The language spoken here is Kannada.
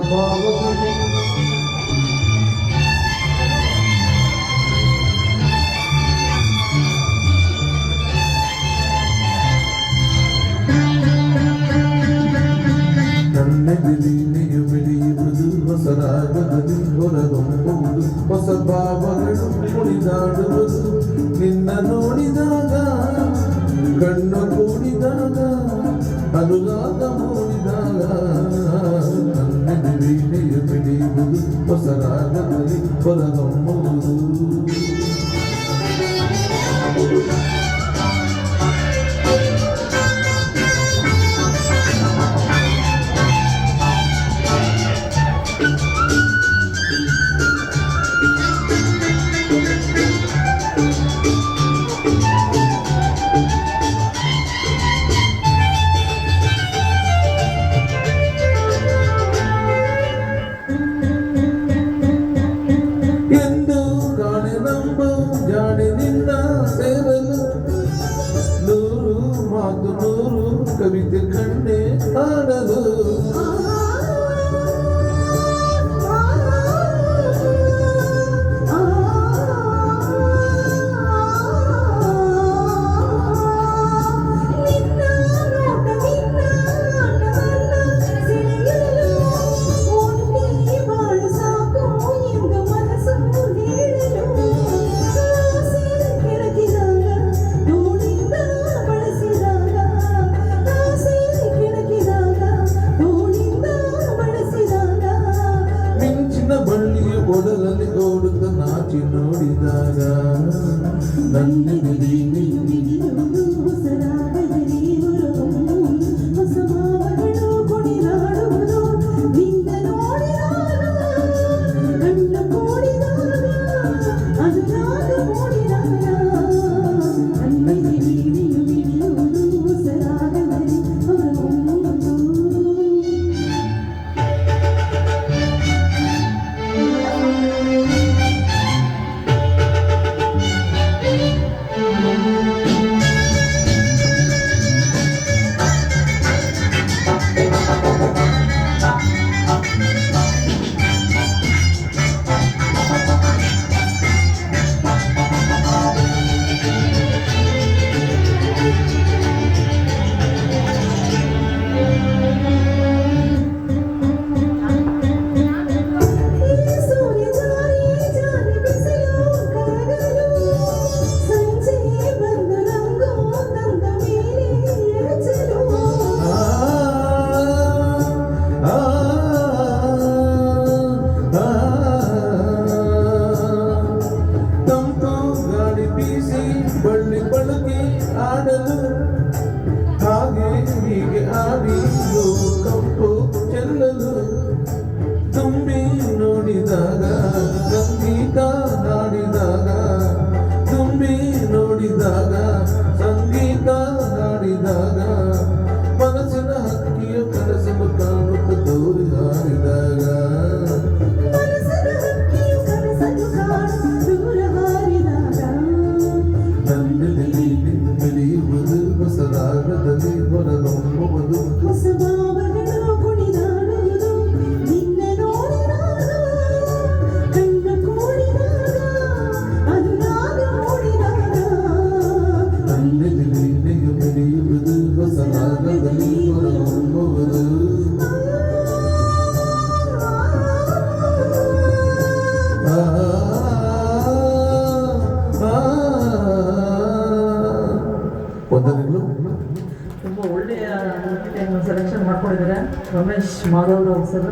ಹೊರಗೊಮ್ಮುವುದು ಹೊಸ ಭಾವಗಳು ಕುಣಿದಾಡುವುದು ನಿನ್ನ ನೋಡಿದಾಗ ಕಣ್ಣು ಕೂಡಿದಾಗ ಅನುರಾಗ ಮೂಡಿದಾಗ ನಡುವೆ ನಡೆಯುವುದು ಹೊಸದಾದ ಬಲಿ ಹೊರದೊಮ್ಮ ಓಡಲಲ್ಲಿ ಓಡುತ್ತ ನಾಚಿ ನೋಡಿದಾಗ ನನ್ನ ಗೀತ ಹಾಡಿದಾಗ ತುಂಬಿ ನೋಡಿದಾಗ ಸೆಲೆಕ್ಷನ್ ಮಾಡ್ಕೊಂಡಿದ್ದಾರೆ. ರಮೇಶ್ ಮಾಧವರಾವ್ ಸರ್.